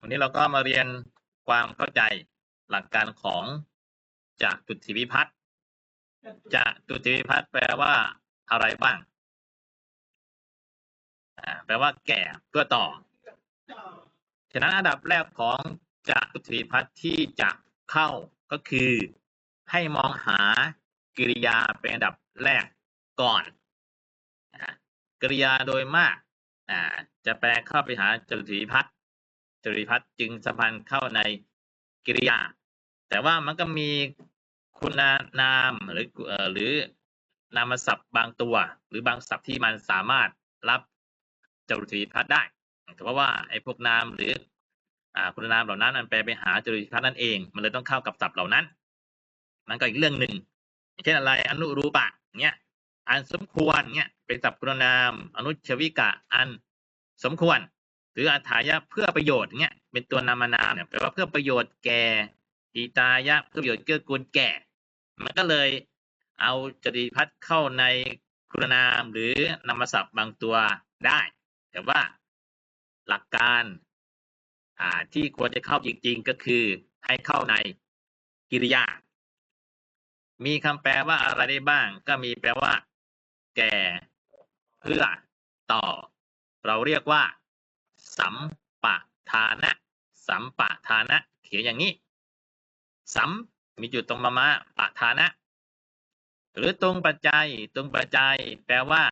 วันนี้เราก็มาเรียนความเข้าใจหลักการของจากตุติวิพัฒน์จากตุติวิพัฒน์แปลว่าอะไรบ้าง แปลว่าแก่เพื่อต่อ ฉะนั้นอันดับแรกของจากตุติวิพัฒน์ที่จะเข้าก็คือ ให้มองหากริยาเป็นอันดับแรกก่อนกริยาโดยมากจะแปลเข้าไปหาจตุวิพัฒน์ จตุวิพัฒน์จึงสัมพันธ์เข้าในกิริยา แต่ว่ามันก็มีคุณนามหรือเอ่อหรือนามศัพท์บางตัว หรือบางศัพท์ที่มันสามารถรับจตุวิพัฒน์ได้เพราะว่าไอ้พวกนามหรืออ่าคุณนามเหล่านั้นมันแปลไปหาจตุวิพัฒน์นั่นเอง มันเลยต้องเข้ากับศัพท์เหล่านั้น มันก็อีกเรื่องหนึ่งเช่นอะไรอนุรูปะเนี่ยอันสมควรเนี่ยเป็นศัพท์คุณนาม อนุชวิกะอันสมควร รืออัฏฐายะเพื่อประโยชน์เนี่ยเป็นตัวนามนามเนี่ยแปลว่าเพื่อประโยชน์แก่อิตายะเพื่อประโยชน์เกื้อกูลแก่ มันก็เลยเอาจริพัฒน์เข้าในคุณนามหรือนามศัพท์บางตัวได้ แต่ว่าหลักการอ่าที่ควรจะเข้าจริง ๆ ก็คือให้เข้าในกิริยา มีคำแปลว่าอะไรได้บ้าง ก็มีแปลว่า แก่ เพื่อต่อ เราเรียกว่า สัมปะทานะ สัมปะทานะ เขียนอย่างนี้ สัมมีจุดตรงมามาปะทานะ หรือตรงปัจจัยตรงปัจจัย แปลว่า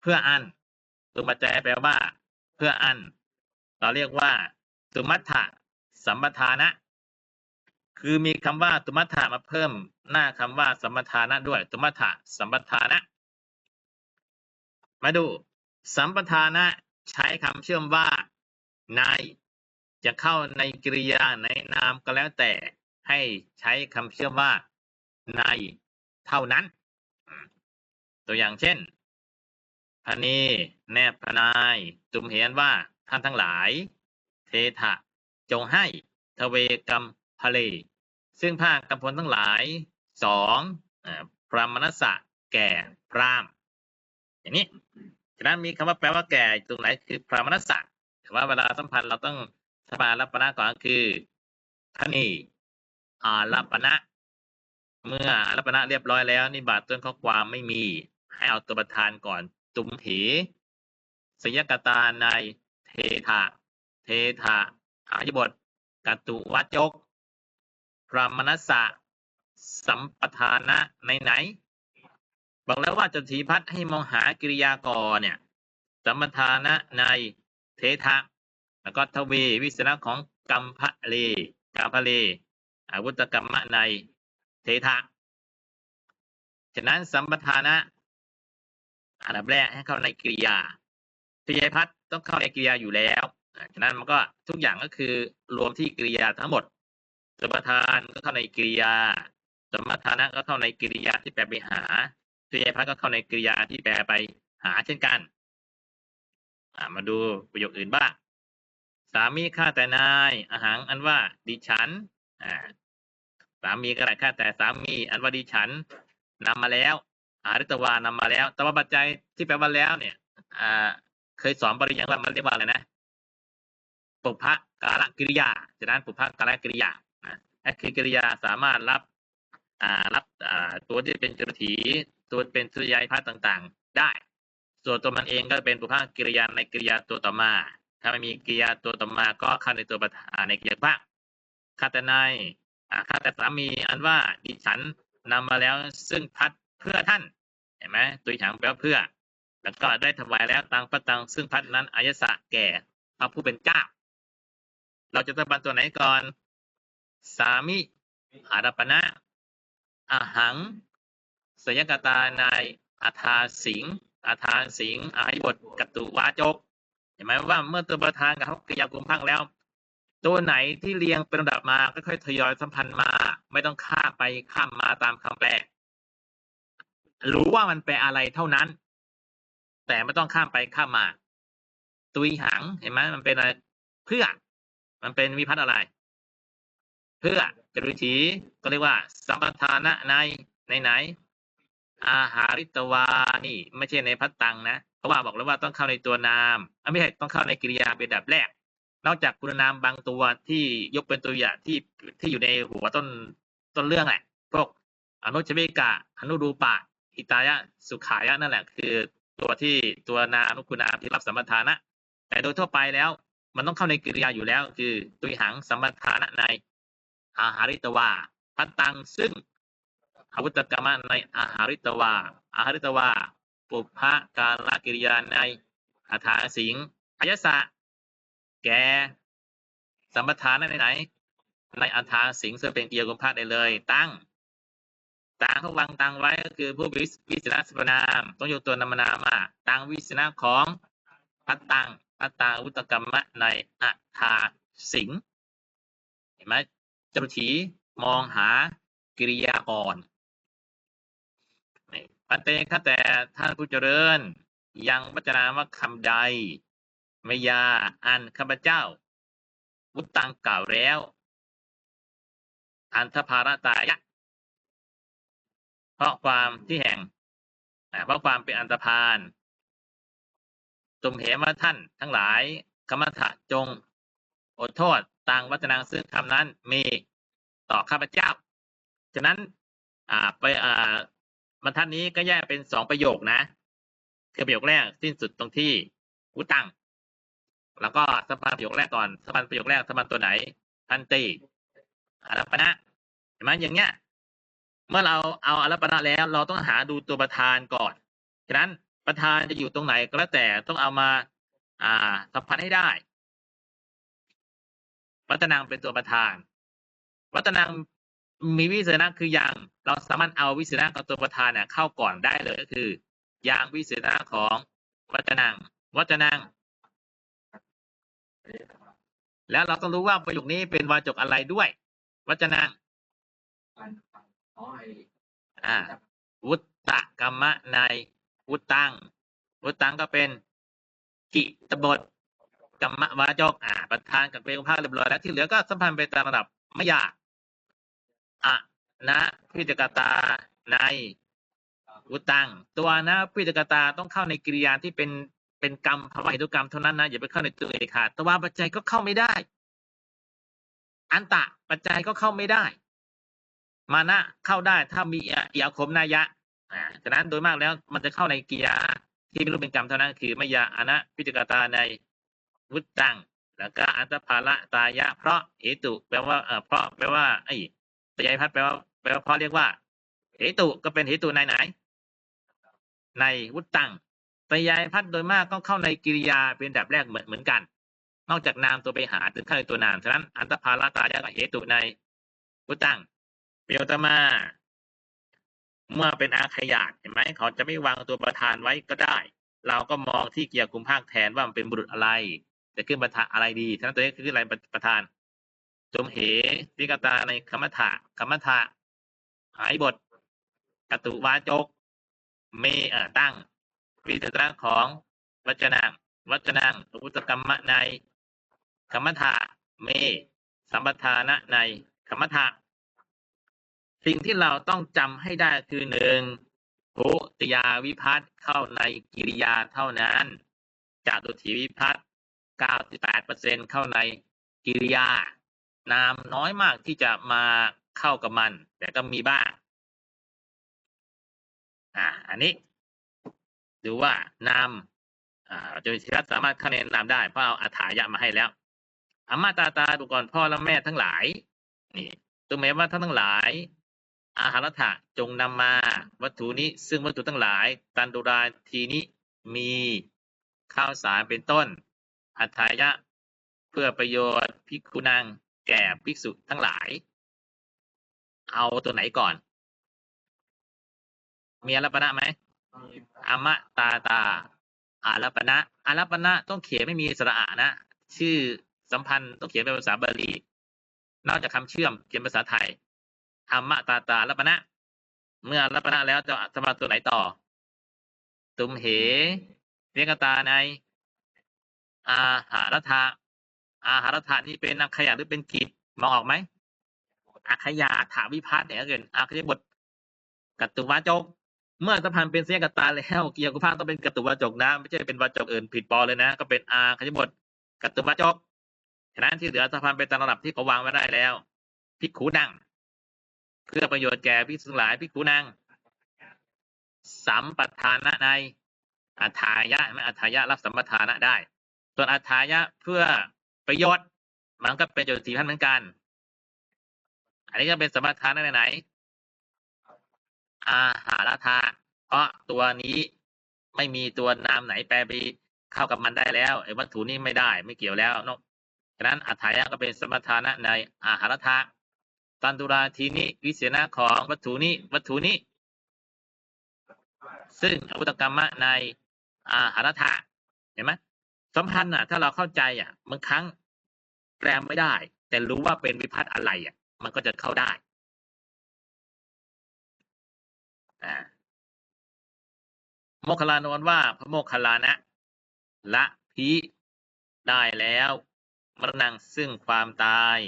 เพื่ออันตรงปัจจัยแปลว่า เพื่ออัน เราเรียกว่าตุมัตถะสัมปทานะ คือมีคำว่าตุมัตถะมาเพิ่ม หน้าคำว่าสัมปทานะด้วยตุมัตถะสัมปทานะ มาดู สัมปทานะ ใช้คำเชื่อมว่าในจะเข้าในกริยาในนามก็แล้วแต่ ให้ใช้คำเชื่อมว่า ใน เท่านั้น ตัวอย่างเช่นพนีแนบพนายจุมเห็นว่า ท่านทั้งหลาย เทถะ จงให้ ทเวกรรมพเล ซึ่งภาคกำพลทั้งหลาย สอง พรามนัสสะ แก่พรามอย่างนี้ ฉะนั้นมีคำว่าแปลว่าแก่ตรงไหนคือพรามนัสสะแต่ว่าเวลาสัมพันธ์เราต้องสบารับปนะก่อนคือพนีอารัปณะเมื่ออารัปณะเรียบร้อยแล้วนี่บาทต้นข้อความไม่มี ให้เอาตัวประธานก่อน ตุมเหสยกตาในเทถะเทถะอายบทกัตุวัจกพรามนัสสะสัมปทานะในไหน บอกแล้วว่าจนทีพัฒให้มองหากริยากรเนี่ยสัมปทานะในเทถะแล้วก็ทวีวิสนะของกัมพะเลกัมพะเลอาวุธกรรมะในเทถะฉะนั้นสัมปทานะอันดับแรกให้เข้าในกิริยาพิยพัฒต้องเข้าในกิริยาอยู่แล้วฉะนั้นมันก็ทุกอย่างก็คือรวมที่กิริยาทั้งหมดสัมปทานก็เข้าในกิริยาสัมปทานะก็เข้าในกิริยาที่แปลไปหา พิยพัฒก็เข้าในกริยาที่แปลไปหาเช่นกันมาดูประโยคอื่นบ้าง สามีข้าแต่นายอาหารอันว่าดิฉันสามีก็ได้ข้าแต่สามีอันว่าดิฉันนำมาแล้ว อาริตวานำมาแล้ว แต่ว่าปัจจัยที่แปลว่าแล้วเนี่ยเคยสอนบริยังว่ามันเรียกว่าอะไรนะปุพพะกาลกิริยาฉะนั้นปุพพะกาลกิริยาไอ่าคือกริยาสามารถรับ รับอ่าตัวที่เป็นจุลถีตัวเป็นสุริยพัฒต่างๆ ได้ ส่วนตัวมันเองก็เป็นปุพพะกิริยาในกิริยาตัวต่อมา ถ้าไม่มีกิริยาตัวต่อมาก็เข้าในตัวประธานในกิริยาภาคคาตนายอ่าข้าแต่สามีอันว่าดิฉันนำมาแล้วซึ่งพัดเพื่อท่านเห็นไหมตัวอย่างแปลว่าเพื่อ แล้วก็ได้ถวายแล้วตังพระตังซึ่งพัดนั้นอายสะแก่พระผู้เป็นเจ้า เราจะตบันตัวไหนก่อน สามิอารัปณะ อาหังสยกตานายอาทาสิงอาทาสิงอายบทกตุวาจก เห็นไหมว่าเมื่อตัวประธานกับเขากริยากุมพังแล้ว ตัวไหนที่เรียงเป็นระดับมาก็ค่อยทยอยสัมพันธ์มา ไม่ต้องข้ามไปข้ามมาตามคำแปล รู้ว่ามันแปลอะไรเท่านั้น แต่ไม่ต้องข้ามไปข้ามมา ตุยหังเห็นไหมมันเป็นอะไรเพื่อ มันเป็นวิพัฒน์อะไร เพื่อจรุถีก็เรียกว่า สัมปทานะในในไหน อาหาริตวานี่ ไม่ใช่ในพัตตังนะเพราะว่าบอกแล้วว่าต้องเข้าในตัวนามไม่ใช่ต้องเข้าในกิริยาเป็นแบบแรก นอกจากคุณนามบางตัวที่ยกเป็นตัวอย่างที่ที่อยู่ในหัวต้นต้นเรื่องแหละพวกอนุชเวกะอนุรูปะอิตายะสุขายะนั่นแหละคือตัวที่ตัวนามอนุคุณนามที่รับสัมปทานะ แต่โดยทั่วไปแล้ว มันต้องเข้าในกิริยาอยู่แล้ว คือตุยหังสัมปทานะใน อาหาริตวาพัตตังซึ่งอาวุตกรรมะในอาหาริตวาอาหาริตวาปุพพะกาลกิริยาในอาถาสิงอายสะ แกสัมปทานในไหน ในอาถาสิงซึ่งเป็นเกียรกุมภาได้เลย ตั้งต่างเขาวางตังไว้ก็คือผู้วิสวิสนะสปนามต้องยกตัวนามนามมาตังวิสนะของพัตตังพัตตาวุตกรรมะในอาถาสิงเห็นไหม จรุถีมองหากิริยาก่อนนี่ปัตเตคะแต่ท่านผู้เจริญ ยังวัจนาว่าคำใดไมยาอันข้าพเจ้า วุตังกล่าวแล้ว อันทภารตายะ เพราะความที่แห่งเพราะความเป็นอันตพานตุมเหมว่าท่านทั้งหลายคมถะจงอดโทษ ต่างวัจนังซึ่งคำนั้นมีต่อข้าพเจ้า ฉะนั้นอ่าไปอ่าบรรทัดนี้ก็แยกเป็นสองประโยคนะ คือประโยคแรกสิ้นสุดตรงที่วุตัง แล้วก็สมพันธ์ประโยคแรกก่อนสมพันธ์ประโยคแรกสมพันธ์ตัวไหนพันตีอารัปนะเห็นไหมอย่างเงี้ย เมื่อเราเอาอารัปนะแล้ว เราต้องหาดูตัวประธานก่อน ฉะนั้นประธานจะอยู่ตรงไหนก็แล้วแต่ต้องเอามา อ่าสัมพันธ์ให้ได้ วัตนังเป็นตัวประธาน วัตนังมีวิเศษณะคือย่างเราสามารถเอาวิเศษณะกับตัวประธานเนี่ยเข้าก่อนได้เลยก็คือ ยางวิเศษณะของวัตนัง วัตนัง แล้วเราต้องรู้ว่าประโยคนี้เป็นวาจกอะไรด้วย วัจนังอ่าวุตตะกรรมะในวุตตังวุตตังก็เป็นกิตบท กรรมวาจกอ่าประธานกับเป็นภาคเรียบร้อยแล้วที่เหลือก็สัมพันธ์ไปตามระดับไม่ยากอะนะพิจกตาในวุตัง ตัวนะพิจกตาต้องเข้าในกิริยาที่เป็นเป็นกรรมภาวะเหตุกรรมเท่านั้นนะอย่าไปเข้าในตัวเอกขาดตัวปัจจัยก็เข้าไม่ได้ อันตะปัจจัยก็เข้าไม่ได้ มานะเข้าได้ถ้ามีเอีอาคมนายะอ่าฉะนั้นโดยมากแล้วมันจะเข้าในกิริยาที่ไม่รู้เป็นกรรมเท่านั้นคือมยาอนะพิจกตาใน วุตตัง แล้วก็อันตภาระตายะ เพราะเหตุ แปลว่าเออเพราะแปลว่าไอ้ตยายพัดแปลว่าแปลว่าเพราะเรียกว่าเหตุก็เป็นเหตุในไหน ในวุตตังตยายพัดโดยมากก็เข้าในกิริยาเป็นแบบแรกเหมือนเหมือนกัน นอกจากนามตัวไปหาถึงเข้าในตัวนามฉะนั้นอันตภาระตายะกับเหตุในวุตตังเปียวตมาเมื่อเป็นอาขยาตเห็นไหมเขาจะไม่วางตัวประธานไว้ก็ได้ เราก็มองที่เกียร์กุมภาคแทนว่ามันเป็นบุรุษอะไร จะขึ้นประธานอะไรดีฉะนั้นตัวนี้คืออะไรประธาน จมเหพิกตาในคมถะคมถะหายบทกตุวาจก เมเอ่อตั้งวิจารณ์ของวัจนังวัจนังอุตกรรมะในคมถะเม สัมปทานะในคมถะสิ่งที่เราต้องจำให้ได้คือหนึ่งโพตยาวิพัตเข้าในกิริยาเท่านั้นจาตุถีวิพัต 98%เซ็นต์เข้าในกิริยา นามน้อยมากที่จะมาเข้ากับมัน แต่ก็มีบ้างอ่าอันนี้ดูว่านามอ่าจริรัตสามารถเข้าในนามได้เพราะเอาอัฏฐายะมาให้แล้วอามาตาตาดูก่อนพ่อและแม่ทั้งหลายนี่ตัวแม้ว่าท่านทั้งหลาย อาหารถะจงนำมาวัตถุนี้ ซึ่งวัตถุทั้งหลาย ตันดุราทีนี้มีข้าวสารเป็นต้น อัฏฐายะ เพื่อประโยชน์ภิกขุนังแก่ภิกษุทั้งหลาย เอาตัวไหนก่อน มีอรัปนะไหมอามะตาตาอารัปนะอารัปนะต้องเขียนไม่มีสระอะนะ ชื่อสัมพันธ์ต้องเขียนเป็นภาษาบาลี นอกจากคำเชื่อมเขียนภาษาไทยอามะตาตาอารัปนะ เมื่ออารัปนะแล้วจะจะมาตัวไหนต่อ ตุมเหเรียกตาใน อาหารทะอาหารทะนี่เป็นอักขยาหรือเป็นกิจมองออกไหมอักขยาถาวิพัฒน์เนี่ยก็คืออักขยบทกัตตุวาจก เมื่อสัมพันธ์เป็นเสียกตาแล้วเกียร์กุภาคต้องเป็นกัตตุวาจกนะ ไม่ใช่เป็นวาจกอื่นผิดปอเลยนะ ก็เป็นอาขยบทกัตตุวาจกฉะนั้นที่เหลือสะพานไปตามระดับที่เขาวางไว้ได้แล้วพิกขูนังเพื่อประโยชน์แก่พิสุหลายพิกขูนังสัมปทานะในอัฏฐายะไม่อัฏฐายะรับสัมปทานะได้ ส่วนอัฏฐายะเพื่อประโยชน์ มันก็เป็นโจทย์สี่พันเหมือนกัน อันนี้จะเป็นสมปทานะไหน อาหารธาเพราะตัวนี้ไม่มีตัวนามไหนแปลไปเข้ากับมันได้แล้วไอ้วัตถุนี้ไม่ได้ไม่เกี่ยวแล้วเนอะฉะนั้นอัฏฐายะก็เป็นสมถานะในอาหารธาตันตุราทีนี้วิเศษณะของวัตถุนี้วัตถุนี้ ซึ่งอวุตกรรมะในอาหารธาเห็นไหม สัมพันธ์อะ ถ้าเราเข้าใจอะบางครั้งแปลไม่ได้ แต่รู้ว่าเป็นวิพัฒน์อะไรอะ มันก็จะเข้าได้อ่าโมคคลานนว่าพระโมคคัลลานะละพิได้แล้วมรณังซึ่งความตาย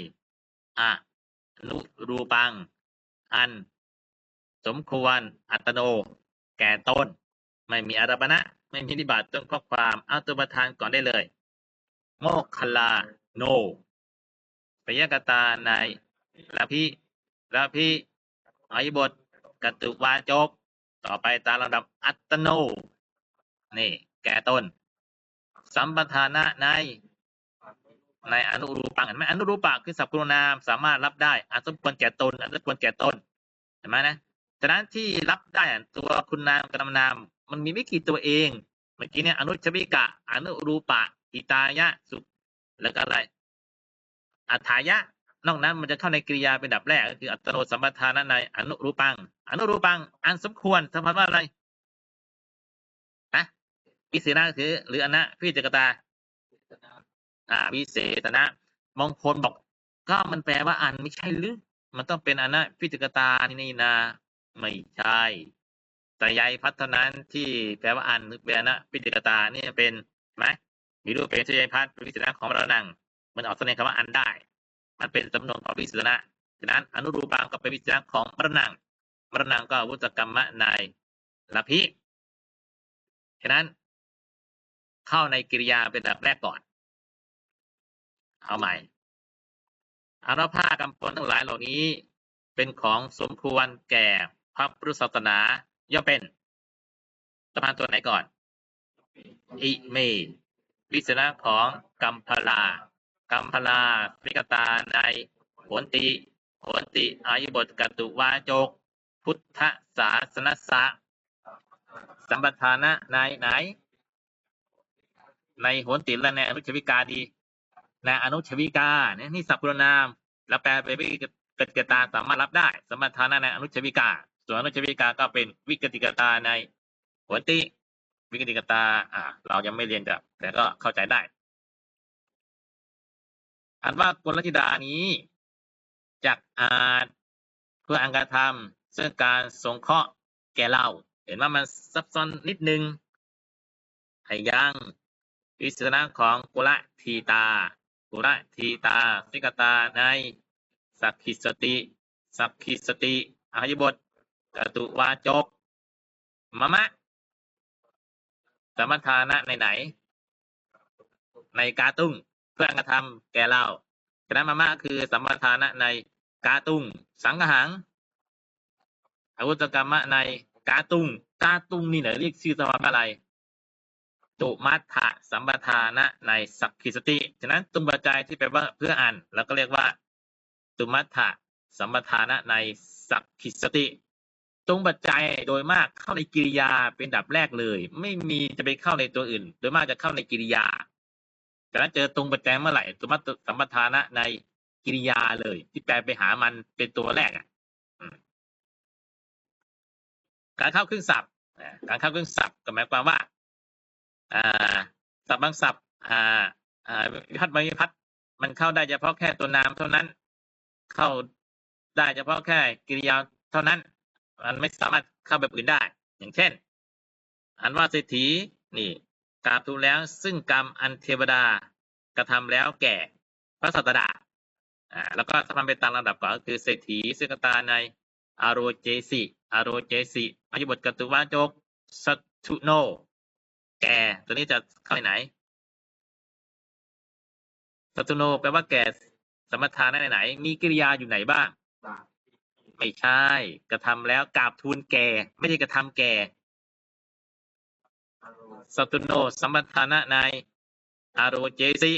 อะนุรูปัง อัน สมควรอัตโน แก่ตนไม่มีอารัปณะ ไม่มีนิบาตต้นข้อความ เอาตัวประธานก่อนได้เลย โมคคลาโนปยกตาในละพิละพิอายุบทกตุวาจกต่อไปตามลำดับอัตโน นี่ แก่ต้น สัมปทานะใน ในอนุรูปังเห็นไหมอนุรูปะคือสัพพุนามสามารถรับได้อันสมควรแก่ตนอันสมควรแก่ตนเห็นไหมนะฉะนั้นที่รับได้ตัวคุณนามกับนามนา มันมีไม่กี่ตัวเอง เมื่อกี้เนี่ยอนุชวิกะ อนุรูปะ อิตายะ สุแล้วก็อะไร อัฏฐายะ นอกนั้นมันจะเข้าในกริยาเป็นดับแรกก็คืออัตโนสัมปทานะในอนุรูปัง อนุรูปัง อันสมควรสมมติว่าอะไรนะวิเศษนะคือ หรืออนะพิจกตา อ่าวิเศษนะมองคลบอก ก็มันแปลว่าอันไม่ใช่หรือ มันต้องเป็นอนะพิจกตานี่นี่นาไม่ใช่ แต่ใยพัฒนั้นที่แปลว่าอันหรือเป็นะพิจกตาเนี่ยเป็นไหมมีรูปเป็นชยพัฒน์เป็นวิเศษนะของเรานังมันออกแสดงคำว่าอันได้ มันเป็นจำนวนของวิเศษนะฉะนั้นอนุรูปังก็เป็นวิเศษนะของมรณังมรณังก็วุตกรรมะในละพิฉะนั้น เข้าในกิริยาเป็นแบบแรกก่อน เอาใหม่อาราผ้ากำปนทั้งหลายเหล่านี้ เป็นของสมควรแก่พระพุทธศาสนา ย่อมเป็นสะพานตัวไหนก่อน อิเมวิสนะของกัมพลา กัมพลาปิกตาในโหนติโหนติอายุบทกตุวาจก พุทธศาสนสะสัมปทานะในไหน ในโหนติและในอนุชวิกาดีในอนุชวิกาเนี่ยนี่สัพพุรนาม แล้วแปลไปวิกติกตาสามารถรับได้สมรรถานะในอนุชวิกา ส่วนอนุชวิกาก็เป็นวิกติกตาในโหนติ วิกติกตา อ่า เรายังไม่เรียนกับแต่ก็เข้าใจได้ อันว่ากลธิดานี้จากอาจเพื่ออังการธรรมซึ่งการสงเคราะห์แก่เรา เห็นว่ามันซับซ้อนนิดนึงให้ยังวิสนะของกุละทีตากุละทีตาสิกตาในสักขิสติ สักขิสติอายุบท กตุวาจกมะมะ สมทานะในไหน ในกาตุ้งเพื่อกระทำแก่เราฉะนั้นมะมะคือสัมปทานะในกาตุ้ง สังหังอาวุธกรรมะในกาตุ้งกาตุ้งนี่ไหนเรียกชื่อสภาพอะไรตุมัฏฐะสัมปทานะในสักขิสติ ฉะนั้นตุมปัจจัยที่แปลว่าเพื่ออ่านแล้วก็เรียกว่า ตุมัฏฐะสัมปทานะในสักขิสติ ตรงปัจจัยโดยมากเข้าในกิริยาเป็นดับแรกเลย ไม่มีจะไปเข้าในตัวอื่น โดยมากจะเข้าในกิริยาฉะนั้นเจอตรงปัจจัยเมื่อไหร่ตุมัตสัมปทานะในกิริยาเลย ที่แปลไปหามันเป็นตัวแรกอะการเข้าเครื่องศัพท์การเข้าเครื่องศัพท์ก็หมายความว่าอ่าศัพท์บางศัพท์อ่าอ่าวิพัฒน์บางวิพัฒน์มันเข้าได้เฉพาะแค่ตัวนามเท่านั้น เข้าได้เฉพาะแค่กิริยาเท่านั้น มันไม่สามารถเข้าแบบอื่นได้ อย่างเช่น อันว่าเศรษฐีนี่กราบทูลแล้วซึ่งกรรมอันเทวดากระทำแล้วแก่พระสัตดาอ่าแล้วก็สมานเป็นตามลำดับก่อนก็คือเศรษฐีซึ่งกตาในอารเจสิอารเจสิอายุบทกตุวาจกสัตุโน แก่ตัวนี้จะเข้าในไหนสัตุโนแปลว่าแก่สมปทานะไหน มีกิริยาอยู่ไหนบ้าง ไม่ใช่ กระทำแล้วกราบทูลแก่ ไม่ใช่กระทำแก่สตุโนสัมปทานะในอารโรเจสิ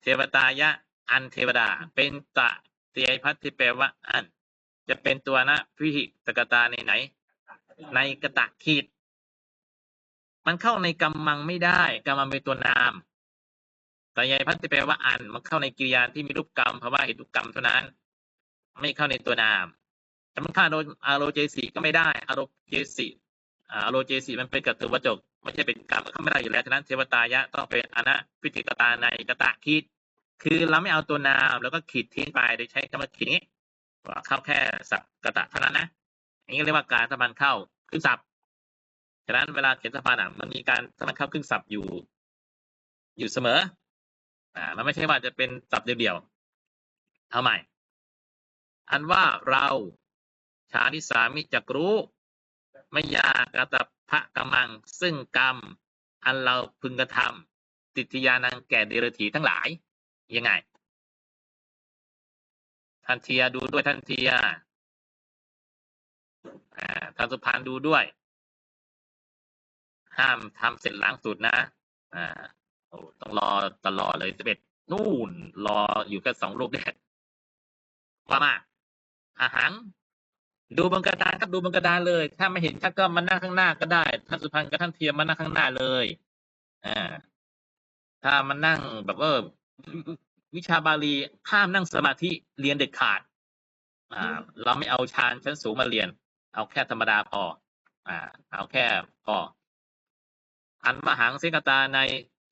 เทวตายะ อันเทวดา เป็นตะเตียพัทที่แปลว่า อัน จะเป็นตัวนะพิหิตกตาในไหน ในกระตะขีด มันเข้าในกำมังไม่ได้กำมังเป็นตัวนามแต่ยายพัฒน์ที่แปลว่าอัน มันเข้าในกิริยาที่มีรูปกรรมเพราะว่าเหตุกรรมเท่านั้น ไม่เข้าในตัวนาม แต่มันเข้าโดยอารโรเจสีก็ไม่ได้อารโรเจสีอ่โรเจสีมันเป็นกัตตุวจกไม่ใช่เป็นกรรมเข้าไม่ได้อยู่แล้วฉะนั้นเทวตายะต้องเป็นอนะพิติกตาในกตะขีดคือเราไม่เอาตัวนามแล้วก็ขีดทิ้งไปโดยใช้คำว่าขีดนี้ว่าเข้าแค่สับกตะเท่านั้นนะอันนี้เรียกว่าการสะพันเข้าครึ่งสับฉะนั้นเวลาเขียนสะพานอะมันมีการสะพันเข้าครึ่งสับอยู่ อยู่เสมออ่ามันไม่ใช่ว่าจะเป็นสับเดียวๆเอาใหม่ อันว่าเรา ชาทิสามิจักรู้ไมยากระตับพระกำมัง ซึ่งกรรม อันเราพึงกระทำติทยานังแก่เดรถีทั้งหลาย ยังไงท่านเทียดูด้วยท่านเทียอ่าท่านสุพานดูด้วย ห้ามทำเสร็จหลังสุดนะอ่าโอ้ต้องรอตลอดเลยสิบเอ็ดนู่น รออยู่แค่สองรูปแรกว่ามาอาหาร ดูบนกระดานครับดูบนกระดานเลย ถ้าไม่เห็นท่านก็มานั่งข้างหน้าก็ได้ท่านสุพรรณกับท่านเทียมมานั่งข้างหน้าเลยอ่าถ้ามานั่งแบบว่าวิชาบาลีห้ามนั่งสมาธิเรียนเด็ดขาด อ่า เราไม่เอาฌานชั้นสูงมาเรียน เอาแค่ธรรมดาพอ อ่า เอาแค่พออันมหังเสกตาใน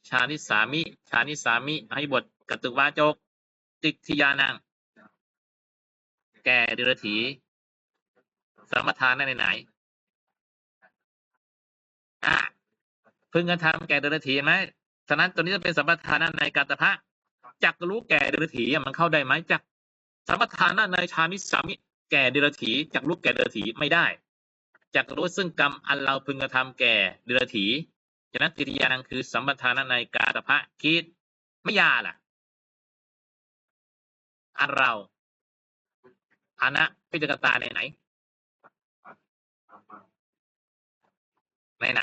ชานิสามิ ชานิสามิให้บทกตุวาจกติทิยานังแก่เดรถี สมทานนั่นไหนอะพึงกระทำแก่เดรถีไหมฉะนั้นตัวนี้จะเป็นสัมปทานในกาตพะจักรู้แก่เดรถีมันเข้าได้ไหมจักสัมปทานในชานิสามิแก่เดรถีจักรู้แก่เดรถีไม่ได้จักรู้ซึ่งกรรมอันเราพึงกระทำแก่เดรถีฉะนั้นกิริยานังคือสัมปทานในกาตพะคิดไม่ยาล่ะ อันเราอานะพิจกตาในไหน อามา ใน ไหน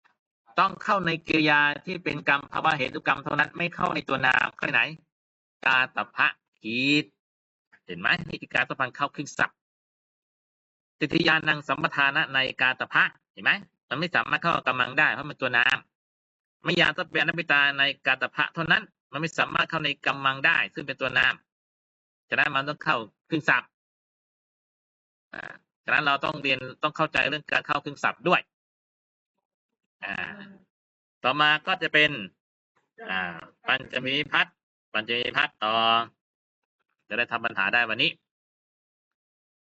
ๆต้องเข้าในกิริยาที่เป็นกรรมภาวะเหตุกรรมเท่านั้นไม่เข้าในตัวนามเข้าไหน กาตพะคิดเห็นไหมนี่คือการสัมพันธ์เข้าครึ่งศัพท์ติทยานังสัมปทานะในกาตพะเห็นไหมมันไม่สามารถเข้ากับกำลังได้เพราะมันตัวนามไม่อยากจะเป็นอนิตาในกาตพะเท่านั้น มันไม่สามารถเข้าในกำมังได้ ซึ่งเป็นตัวนามฉะนั้นมันต้องเข้าครึ่งศัพท์ฉะนั้นเราต้องเรียนต้องเข้าใจเรื่องการเข้าครึ่งศัพท์ด้วย อ่า ต่อมาก็จะเป็น อ่า ปัญจมีพัฒน์ปัญจมีพัฒน์ต่อ จะได้ทำปัญหาได้วันนี้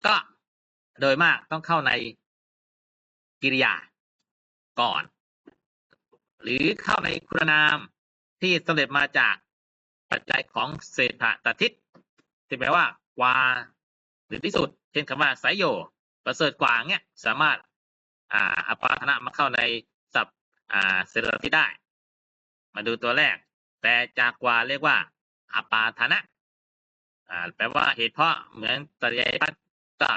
ก็โดยมากต้องเข้าในกิริยาก่อน หรือเข้าในคุณนามที่สำเร็จมาจากปัจจัยของเศรษฐตทิศที่แปลว่ากว่าหรือที่สุด เช่นคำว่าสายโย ประเสริฐกว่าเนี้ยสามารถ อ่าอปาธนะมาเข้าใน ศัพท์อ่าเศรษฐตทิศได้ มาดูตัวแรก แต่จากกว่าเรียกว่าอาปาธนะอ่าแปลว่าเหตุเพราะเหมือนตริยพัตตะ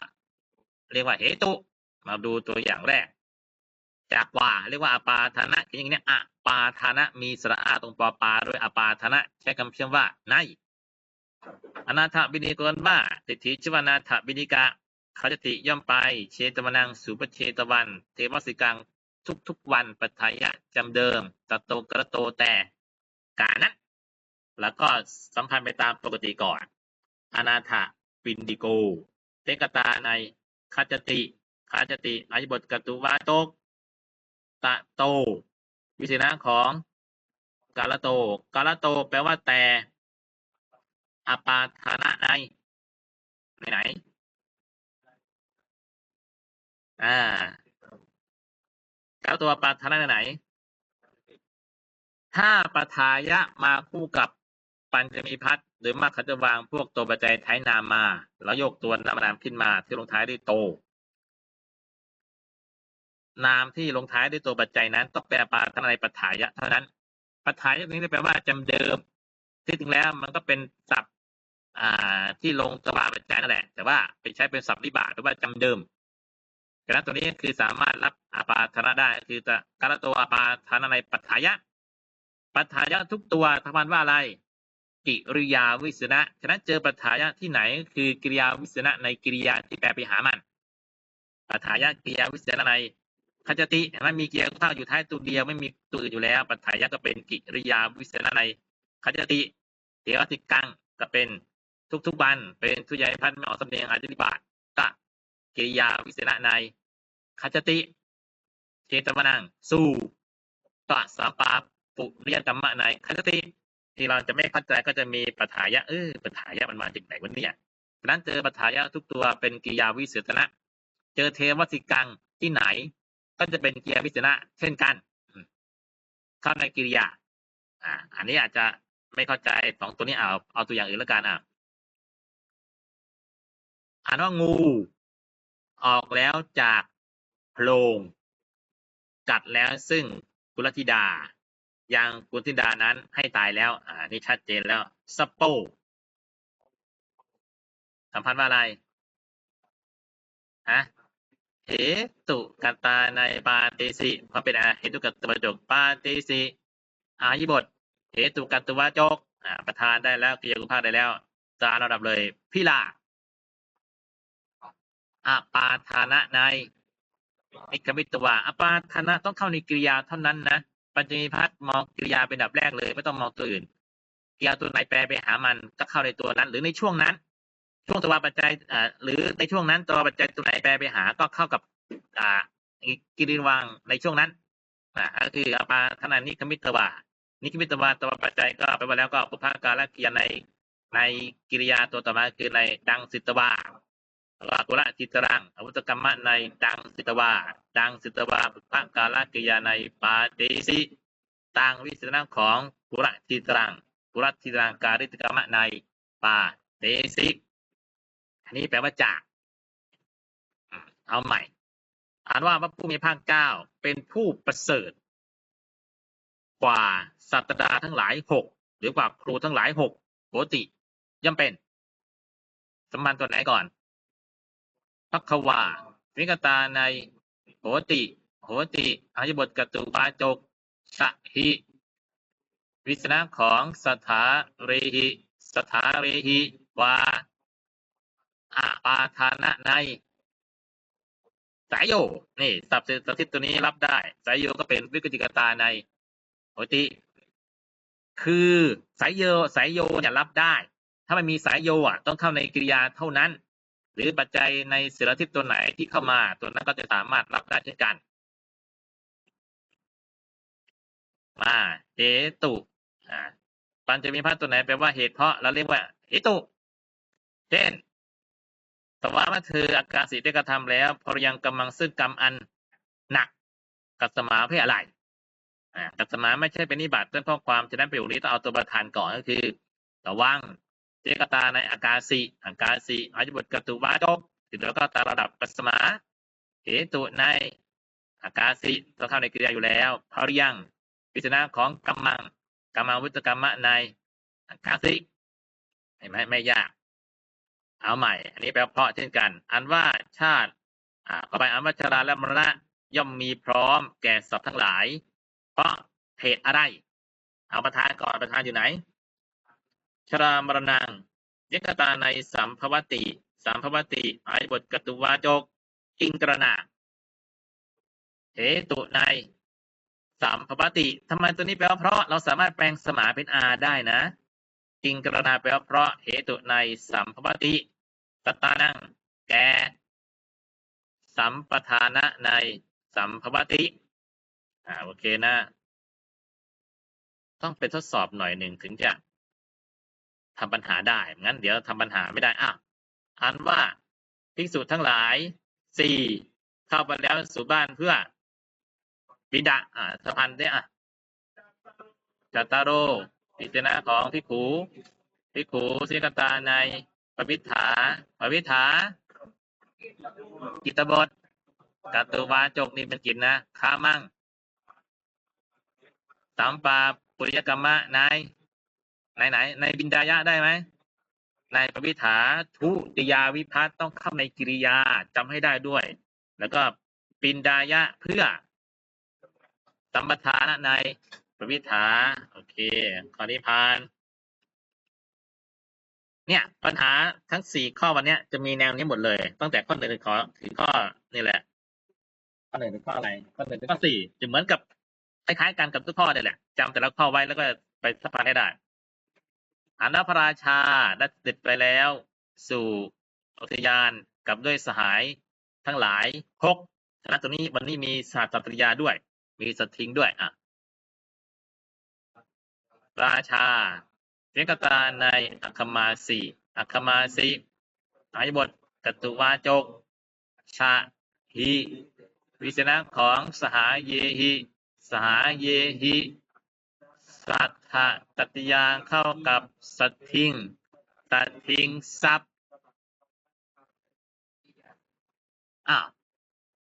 เรียกว่าเหตุ มาดูตัวอย่างแรก จากกว่าเรียกว่าอาปาธนะอย่างนี้อปาธนะ มีสระอาตรงปอปาด้วยอาปาธนะใช้คำเชื่อมว่าในอนาถบินีกรว่าติถิชวนาถบินิกะเขาจะติย่อมไป เชตวนังสุปเชตวัน เทวสิกัง ทุกทุกๆวันปัทายะจำเดิมตะโตกระโตแต่กานั้นแล้วก็สัมพันธ์ไปตามปกติก่อน อนาถปินดิโก เตกตาในคาจติคาจติอายบทกตุวาโตกตะโต วิเศษณะของกาลโตกาลโต แปลว่าแต่อปาทานะในไหน อ่า กาลโตอปาทนะในไหน ถ้าปทายะมาคู่กับปัญจมีพัฒน์หรือมากเขาจะวางพวกตัวปัจจัยท้ายนามมา แล้วยกตัวนามนามขึ้นมาที่ลงท้ายด้วยโต นามที่ลงท้ายด้วยตัวปัจจัยนั้น ต้องแปลปาทนายปทายะเท่านั้นปทายะนี้แปลว่าจำเดิม ที่จริงแล้วมันก็เป็นศัพท์ที่ลงตบาปัจจัยนั่นแหละ แต่ว่าไปใช้เป็นศัพท์วิบาหรือว่าจำเดิม ดังนั้นตัวนี้คือสามารถรับอาปาธนะได้ คือจะการตัวอาปาธนะในปัจถายะ ปัจถายะทุกตัวทำมันว่าอะไร กิริยาวิสนะฉะนั้นเจอปัจถายะที่ไหน คือกิริยาวิสนะในกิริยาที่แปลไปหามัน ปัจถายะกิริยาวิสนะในขจติเห็นไหมมีกิริยาข้าอยู่ท้ายตัวเดียวไม่มีตัวอื่นอยู่แล้ว ปัจถายะก็เป็นกิริยาวิสนะในขจติเทวติกังก็เป็นทุกๆวันเป็นทุยายพันธ์ไม่ออกสำเนียงอธิบาตก็ กิริยาวิสนะในขจติ เจตวนัง สู้ก็สาปาปุเรียกรรมะในขจติที่เราจะไม่เข้าใจก็จะมีปัฏฐายะเออปัฏฐายะมันมาจากไหนวะเนี่ยนั้นเจอปัฏฐายะทุกตัวเป็นกิริยาวิเศษณะเจอเทวสิกังที่ไหน ก็จะเป็นกิริยาวิเศษณะเช่นกันเข้าในกิริยา อ่า อันนี้อาจจะไม่เข้าใจสองตัวนี้เอาเอาตัวอย่างอื่นแล้วกันอะอ่านว่างู ออกแล้วจากโพรงกัดแล้วซึ่งกุลธิดา อยังกุลธิดานั้นให้ตายแล้ว อ่า นี่ชัดเจนแล้วสปโปสัมพันธ์ว่าอะไรฮะเหตุกตาในปาติสิเพราะเป็นอาเหตุกตวจกปาติสิอายิบทเหตุกตวจก อ่า ประธานได้แล้วกิยกุภาคได้แล้วจานระดับเลยพิลา อปาทานะในนิคมิตวาอปาทานะต้องเข้าในกริยาเท่านั้นนะปัญจมีพัฒน์มองกริยาเป็นดับแรกเลย ไม่ต้องมองตัวอื่นกริยาตัวไหนแปลไปหามันก็เข้าในตัวนั้น หรือในช่วงนั้น ช่วงตัวปัจจัยอ่าหรือในช่วงนั้นตัวปัจจัยตัวไหนแปลไปหาก็เข้ากับอ่ากิริวังในช่วงนั้นก็คืออปาทนานิคมิตวานิคมิตวาตัวปัจจัยก็ไปมาแล้วก็ปุพพาการละกิยาในในกิริยาตัวต่อมาคือในดังสิตวา แล้วก็กุละจิตรังอวุตกรรมะในดังสิตวาดังสิตวาปุพพากาลกิยาในปาเตสิตังวิสนาของกุละจิตรังกุละจิตรังการิตกรรมะในปาเตสิอันนี้แปลว่าจากเอาใหม่ อ่านว่าพระผู้มีภาคเจ้าเป็นผู้ประเสริฐ กว่าสัตดาทั้งหลายหกหรือกว่าครูทั้งหลายหกโหติย่อมเป็นสมบันตัวไหนก่อน พักวา วิกตาใน โหติ โหติอายบทกตุปาจกสหิวิสนะของสถาเรหิสถาเรหิวาอาปาทานะใน สายโย นี่สับเศรษฐทิศตัวนี้รับได้ สายโยก็เป็นวิกจิกตาในโหติ คือสายโยสายโยเนี่ยรับได้ ถ้ามันมีสายโยอะ ต้องเข้าในกริยาเท่านั้น หรือปัจจัยในเสรทิศตัวไหนที่เข้ามา ตัวนั้นก็จะสามารถรับได้เช่นกันมาเหตุปัญจมีพัฒน์ตัวไหนแปลว่าเหตุเพราะเราเรียกว่าเหตุเช่นสวามาเธออาการสิได้กระทำแล้วพอยังกำลังซึ่งกรรมอันหนักกัสมาเพื่ออะไรกัสมาไม่ใช่เป็นนิบัติเรื่องข้อความฉะนั้นประโยคนี้ต้องเอาตัวประธานก่อนก็คือระวัง เจกตาในอากาสิอากาสิอายุบทกตุวาจกติดแล้วก็ตาระดับกัสมาเหตุในอากาสิต้องเข้าในกิริยาอยู่แล้วพอยังพิจารณาของกำมังกำมังวุตกรรมะในอากาสิเห็นไหมไม่ยาก เอาใหม่ อันนี้แปลเพราะเช่นกัน อันว่าชาติอ่าต่อไปอันว่าชราและมรณะย่อมมีพร้อมแก่สัตว์ทั้งหลาย เพราะเหตุอะไร เอาประธานก่อนประธานอยู่ไหน ชรามรณังยกตาในสัมภวติ สัมภวติอายบทกตุวาจกกิงกระนาเหตุในสัมภวติทำไมตัวนี้แปลว่าเพราะเราสามารถแปลงสมาเป็นอาได้นะ กิงกระนาแปลว่าเพราะเหตุในสัมภวติสตานังแกสัมปทานะในสัมภวติอ่าโอเคนะ ต้องไปทดสอบหน่อยหนึ่งถึงจะ ทำปัญหาได้ งั้นเดี๋ยวทำปัญหาไม่ได้อะอ่านว่าภิกษุทั้งหลายสี่เข้าไปแล้วสู่บ้านเพื่อบิดาอ่าสะพันธ์ได้อะจัตตารโรพิจารณาของภิกขุภิกขุสิกตาในปวิถาปวิถากิตบทกัตตุวาจกนี่เป็นกิจนะค้ามั่งสัมปาปุริยกรรมะนาย ไหนไหนในบินดายะได้ไหมในปวิถาทุติยาวิพัตน์ต้องเข้าในกิริยาจำให้ได้ด้วย แล้วก็ปินดายะเพื่อสัมปทานในปวิถาโอเคข้อนี้ผ่าน เนี่ยปัญหาทั้งสี่ข้อวันเนี้ยจะมีแนวนี้หมดเลย ตั้งแต่ข้อหนึ่งถึงข้อถึงข้อนี่แหละ ข้อหนึ่งถึงข้ออะไรข้อหนึ่งถึงข้อสี่จะเหมือนกับคล้ายๆกันกับทุกข้อเนี่ยแหละจำแต่ละข้อไว้แล้วก็ไปสัมผัสให้ได้ อานพระราชาได้เสด็จไปแล้ว สู่อุทยานกับด้วยสหายทั้งหลายครกฉะตรงนี้วันนี้มีศาสตริยาด้วย มีสทิงด้วยอะราชาเรียกตาในอัคคมาสีอัคคมาสีอายบทกตุวาจก ชาหิวิจนะของสหายเยหิ สหายเยหิ สัทธะตัตยาเข้ากับสัตทิงตัตทิงซับอ้าว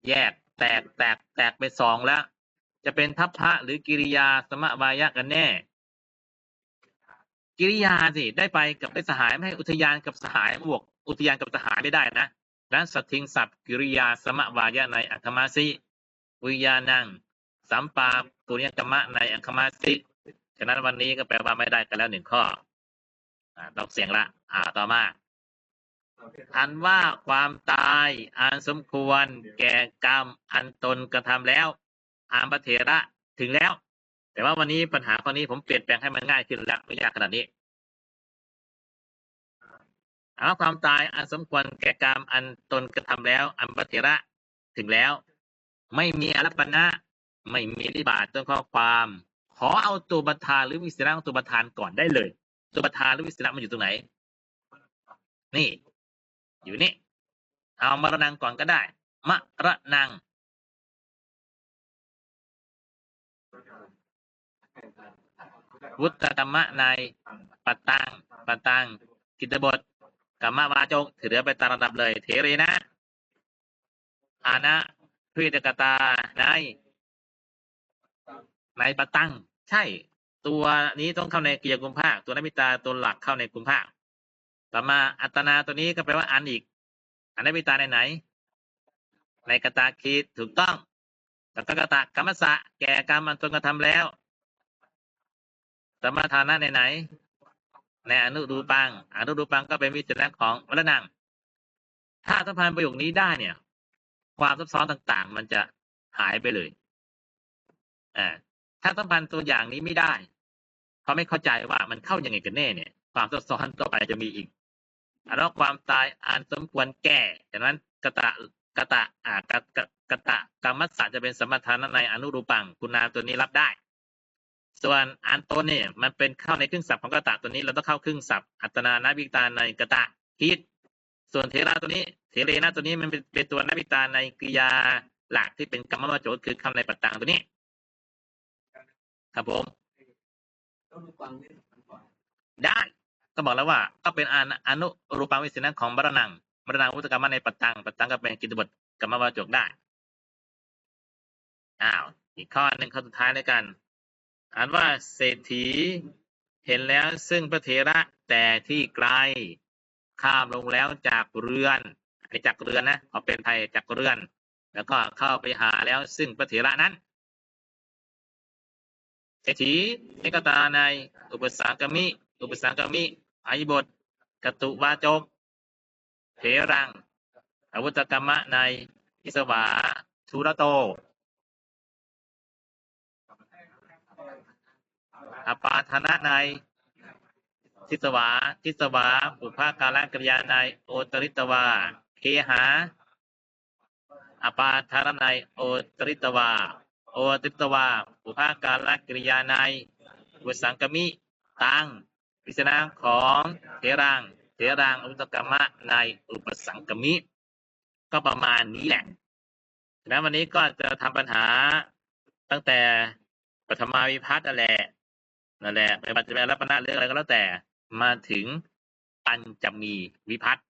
แยกแตกแตกแตกไปสองแล้ว จะเป็นทัพพระหรือกิริยาสมะวายะกันแน่ กิริยาสิได้ไปกับได้สหายไม่ให้อุทยานกับสหายบวก อุทยานกับสหายไม่ได้นะนั้นสัตทิงสับกิริยาสมะวายะในอัคคมาสิวิยานังสัมปาปุญญกรรมะในอัคคมาสิ ฉะนั้นวันนี้ก็แปลว่าไม่ได้กันแล้วหนึ่งข้ออ่าต้องเสียงละ อ่าต่อมา อันว่าความตายอันสมควร แก่กรรมอันตนกระทำแล้วอามปเถระถึงแล้ว แต่ว่าวันนี้ปัญหาข้อนี้ผมเปลี่ยนแปลงให้มันง่ายขึ้นแล้วไม่ยากขนาดนี้เอาความตายอันสมควรแก่กรรมอันตนกระทำแล้วอัมปเถระถึงแล้ว ไม่มีอรัปปณะไม่มีริบาตต้นข้อความ ขอเอาตัวประธานหรือวิสระของตัวประธานก่อนได้เลย ตัวประธานหรือวิสระมันอยู่ตรงไหน นี่ อยู่นี่ เอามรณังก่อนก็ได้ มระนัง วุฒกรรมะในปัตตังปัตตังกิตบทกรรมวาจกถือไปตามระดับเลย เทเรนะอานะพิจกตาใน ในปัตตังใช่ ตัวนี้ต้องเข้าในกิยกุมภาค ตัวนัมิตาตัวหลักเข้าในกุมภาคต่อมาอัตนาตัวนี้ก็แปลว่าอันอีก อันนัมิตาในไหน ในกตาคีดถูกต้องแล้วก็กตากรรมสะแก่กรรมมันตนกระทำแล้วสมถานะในไหน ในอนุรูปัง อนุรูปังก็เป็นวิจารณ์ของวรนัง ถ้าสัมพันธ์ประโยคนี้ได้เนี่ย ความซับซ้อนต่าง ๆ มันจะหายไปเลยอ่า ถ้าสัมพันธ์ตัวอย่างนี้ไม่ได้เขาไม่เข้าใจว่ามันเข้ายังไงกันแน่เนี่ย ความซับซ้อนต่อไปจะมีอีกแล้วความตายอันสมควรแก่ดังนั้นกตะกตะอ่ากตะกตะกรรมสัจจะเป็นสมถานในอนุรูปังคุณนามตัวนี้รับได้ ส่วนอันโตนเนี่ยมันเป็นเข้าในครึ่งศัพท์ของกตะตัวนี้เราต้องเข้าครึ่งศัพท์อัตนานาวิตาในกตะคิด ส่วนเทระตัวนี้เทเรนะตัวนี้มันเป็นเป็นตัวนาวิตาในกิยาหลักที่เป็นกรรมวจรคือคำในปัตตังตัวนี้ ครับผมได้ก็บอกแล้วว่าก็เป็นอนุอนุรูปังวิสินะของบรนังบรนังวุตกรรมในปัตตังปัตตังก็เป็นกิจบทกรรมวจกได้อ้าวอีกข้อหนึ่งข้อสุดท้ายเลยกันอ่านว่าเศรษฐีเห็นแล้วซึ่งพระเถระแต่ที่ไกลข้ามลงแล้วจากเรือนไอ้จากเรือนนะเขาเป็นไทยจากเรือน แล้วก็เข้าไปหาแล้วซึ่งพระเถระนั้น เศรษฐีเอกตาในอุปสากมิ อุปสากมิอายบทกตุวาจกเถรังอวุตกรรมะในอิสวาทุระโตอปาธนะในทิสวาทิสวาปุภาการกริยาในโอตริตวา เคหาอปาธารในโอตริตวา โอติตวาปุภาการกริยาในวุสังกมิตังพิจารณาของเทรังเทรังอวุตกรรมะในอุปสังกมิ ก็ประมาณนี้แหละฉะนั้นวันนี้ก็จะทำปัญหาตั้งแต่ปฐมาวิพัฒน์นั่นแหละนั่นแหละไม่ว่าจะเป็นรัปนะหรืออะไรก็แล้วแต่มาถึงปัญจมีวิพัฒน์